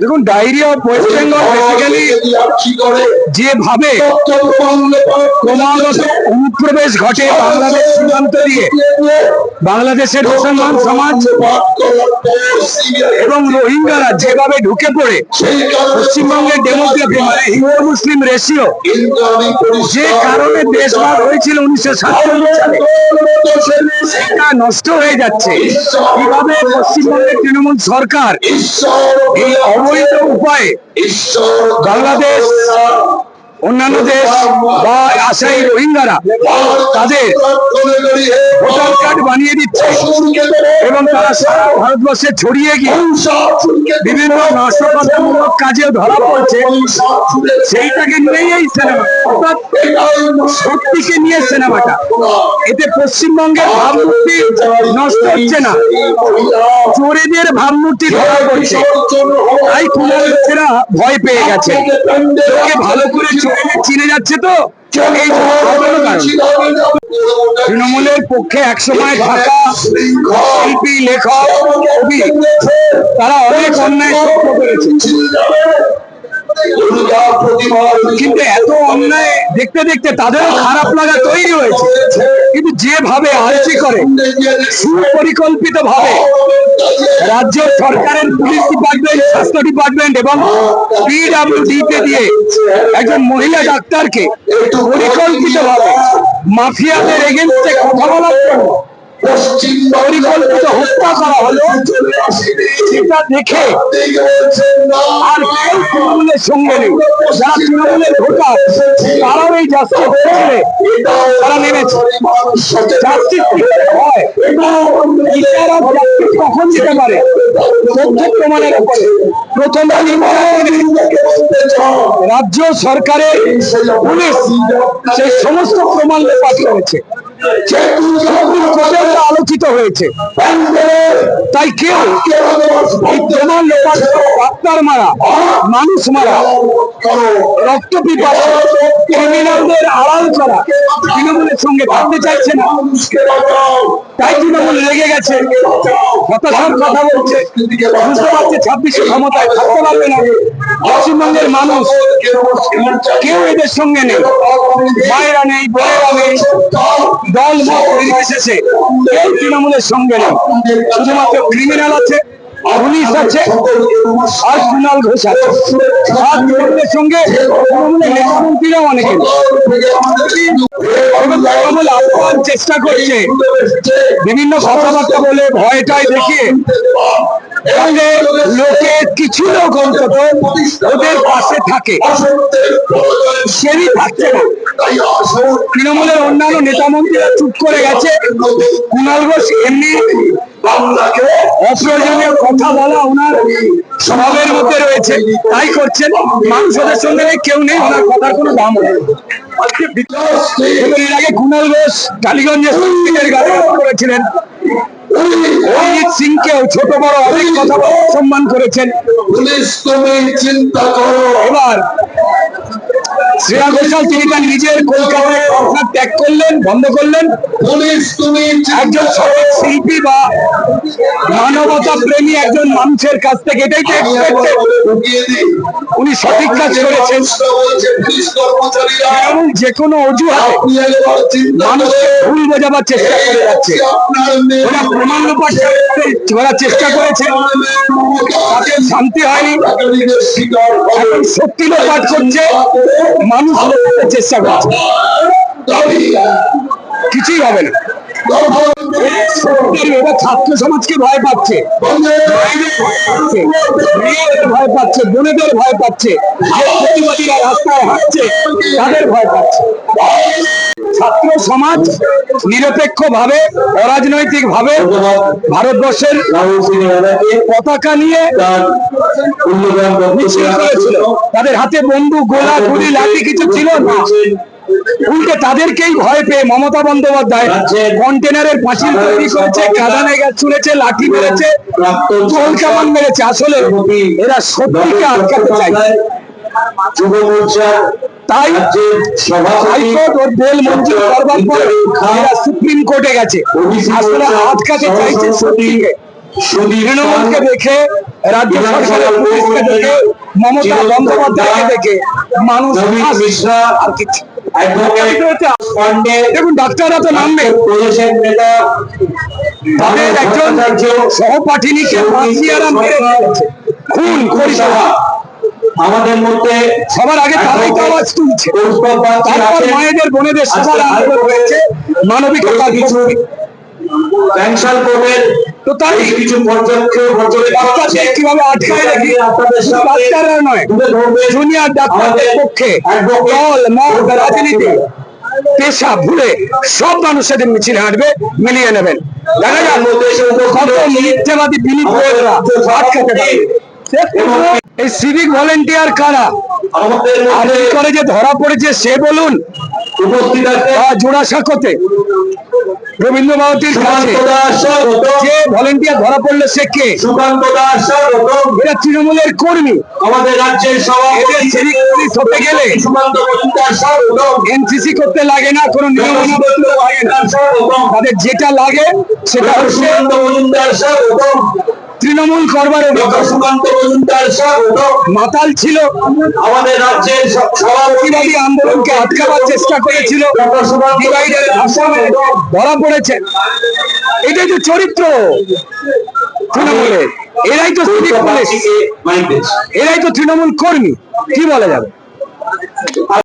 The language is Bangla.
দেখুন diary of West Bengal basically যেভাবে ক্রমাগত অনুপ্রবেশ ঘটে বাংলাদেশ সীমান্ত দিয়ে বাংলাদেশের মুসলমান সমাজ এবং রোহিঙ্গারা যেভাবে ঢুকে পড়ে পশ্চিমবঙ্গের ডেমোগ্রাফি মানে হিন্দু মুসলিম রেশিও যে কারণে দেশভাগ হয়েছিল উনিশশো সাতচল্লিশ সালে সেটা নষ্ট হয়ে যাচ্ছে কীভাবে পশ্চিমবঙ্গের তৃণমূল সরকার এই অবৈধ উপায়ে। বাংলাদেশ অন্যান্য দেশ বা আসাই রোহিঙ্গারা তাদের ভোটার কার্ড বানিয়ে দিচ্ছে এবং তারা সারা ভারতবর্ষে ছড়িয়ে গিয়ে বিভিন্ন নাশকতামূলক কাজেও ধরা পড়ছে। সেইটাকে নিয়েই এই সিনেমা অর্থাৎ সত্যিকে নিয়ে সিনেমাটা এতে পশ্চিমবঙ্গের ভাবমূর্তি নষ্ট হচ্ছে না। চোরেদের ভাবমূর্তি ধরা পড়ছে। তাই কুমার লোকেরা ভয় পেয়ে গেছে। ভালো করে চিনে যাচ্ছে তো। তৃণমূলের পক্ষে একসময় থাকা শিল্পী, লেখক তারা অনেক অন্যায় করেছে কিন্তু এত অন্যায় দেখতে দেখতে তাদেরও খারাপ লাগা তৈরি হয়েছে কিন্তু যেভাবে আলচি করে সুপরিকল্পিত ভাবে রাজ্য সরকারের পুলিশ ডিপার্টমেন্ট স্বাস্থ্য ডিপার্টমেন্ট এবং পিডাব্লিউডি কে দিয়ে একজন মহিলা ডাক্তারকে পরিকল্পিত ভাবে মাফিয়াদের এগেনস্টে কথা হত্যা করা হলো, সেটা দেখে আর কেউ তৃণমূলের সঙ্গে নেই। যারা তৃণমূলের ভোটার তারা নেমেছে। হয় প্রমাণের প্রথম রাজ্য সরকারের পুলিশ সেই সমস্ত প্রমাণ ওটা আলোচিত হয়েছে। তাই কেউ প্রমাণ লোপাট করে মারা, মানুষ মারা, রক্ত পিপাসা ক্রিমিনালদের আড়াল করা তৃণমূলের সঙ্গে থাকতে চাইছে না। তাই তৃণমূল লেগে গেছে। হতাশার কথা বলছে। বুঝতে পারছে ছাব্বিশে ক্ষমতায় থাকতে পারবে না। পশ্চিমবঙ্গের মানুষ কেউ এদের সঙ্গে নেই। মায়েরা নেই বোনেরা নেই। দল নির্বিশেষে কেউ তৃণমূলের সঙ্গে নেই শুধুমাত্র ক্রিমিনাল আছে। পুলিশ আছে। আর কুণাল ঘোষ আছে আর তৃণমূলের সঙ্গে অনেকে। তৃণমূল চেষ্টা করছে। বিভিন্ন কথাবার্তা বলে ভয়টাই দেখিয়ে লোকে কিছু লোক অন্তত ওদের পাশে থাকে। সেরই থাকছে না। তৃণমূলের অন্যান্য নেতা মন্ত্রীরা চুপ করে গেছে। কুণাল ঘোষ এমনি অপ্রয়োজনীয় কথা বলা ওনার স্বভাবের মধ্যে রয়েছে। তাই করছেন। মানুষ ওদের সঙ্গে কেউ নেই ওনার কথার কোনো দাম নেই। এর আগে কুণাল ঘোষ টালিগঞ্জে সংস্কৃতের গাড়ি করেছিলেন। অরিজিৎ সিংকেও ছোট বড় অনেক কথা সম্মান করেছেন। পুলিশ তুমি চিন্তা করো। এবার শ্রেয়া ঘোষাল তিনি তার নিজের কলকাতায় ত্যাগ করলেন বন্ধ করলেন। একজন সঠিক শিল্পী বা মানবতা প্রেমী একজন মানুষের কাছ থেকে এটাই তো উনি সঠিক কাজ করেছেন। যে কোনো অজুহাতে মানুষকে ভুল বোঝাবার চেষ্টা করে যাচ্ছে। ওরা প্রমাণ করার চেষ্টা করেছে। তাতে শান্তি হয়নি। সত্যি লোপাট করছে। মানুষ চেষ্টা করছে। কিছুই হবে না। ছাত্র সমাজকে ভয় পাচ্ছে। ভয় পাচ্ছে, বোনদের ভয় পাচ্ছে। বোনেদের ভয় পাচ্ছে রাস্তায় হাঁটছে তাদের ভয় পাচ্ছে। ছাত্র সমাজ নিরপেক্ষ ভাবে অরাজনৈতিক ভাবে ভারতবর্ষের পতাকা নিয়ে তাদের হাতে বন্দুক, গোলা, গুলি, লাঠি কিছু ছিল না। উল্টে তাদেরকেই ভয় পেয়ে মমতা বন্দ্যোপাধ্যায় কন্টেনারের কাদানে লাঠি মেরেছে আসলে এরা সত্যিকে আটকাতে চাইছে। যুব তাই হাইকোর্ট ওর বেল মঞ্জুর করবার পরে এরা সুপ্রিম কোর্টে গেছে। আসলে আটকাতে চাইছে সত্যিকে তৃণমূলকে দেখে রাজ্য সরকারের পুলিশকে দেখে মমতা বন্দ্যোপাধ্যায়কে দেখে মানুষ আর কিছু। দেখুন ডাক্তাররা তো নামবে। তাদের একজন সহপাঠিনীকে মেরে খুন আমাদের মধ্যে সবার আগে তারাই তো আওয়াজ তুলছে। তারপর মায়েদের বোনেদের সবার আন্দোলন হয়েছে। মানবিকতার কিছু ক্যান্সার কোর্টের তো তাই কিছু পর্যবেক্ষণ পর্যবেক্ষণ আছে। ডাক্তারদের কীভাবে আটকায় রাখি? ডাক্তাররা নয় জুনিয়র ডাক্তারদের পক্ষে দল মত রাজনীতি পেশা ভুলে সব মানুষ সেদিন মিছিল হাঁটবে মিলিয়ে নেবেন। দেখা যাক কত মিথ্যাবাদী আটকাতে এই সিভিক ভলেন্টিয়ার কারা? আমাদের আর এই করে যে ধরা পড়েছে সে বলুন। উপস্থিত আছে বা জোড়াসাঁকোতে রবীন্দ্র কাছে। স্বাগত যে ভলেন্টিয়ার ধরা পড়ল সে কে? এরা তৃণমূলের কর্মী। আমাদের রাজ্যের এদের সভাপতি সিভিক পুলিশ হতে গেলে এনসিসি করতে লাগে না কোনো নিয়ম মজুমদার তাদের যেটা লাগে সেটা হচ্ছে তৃণমূল করবার মাতাল ছিল। আমাদের রাজ্যের প্রতিবাদী আন্দোলনকে আটকাবার চেষ্টা করেছিল। ধরা পড়েছে। এটাই তো চরিত্র তৃণমূলের এরাই তো দিচ্ছে এরাই তো তৃণমূল কর্মী। কি বলা যাবে?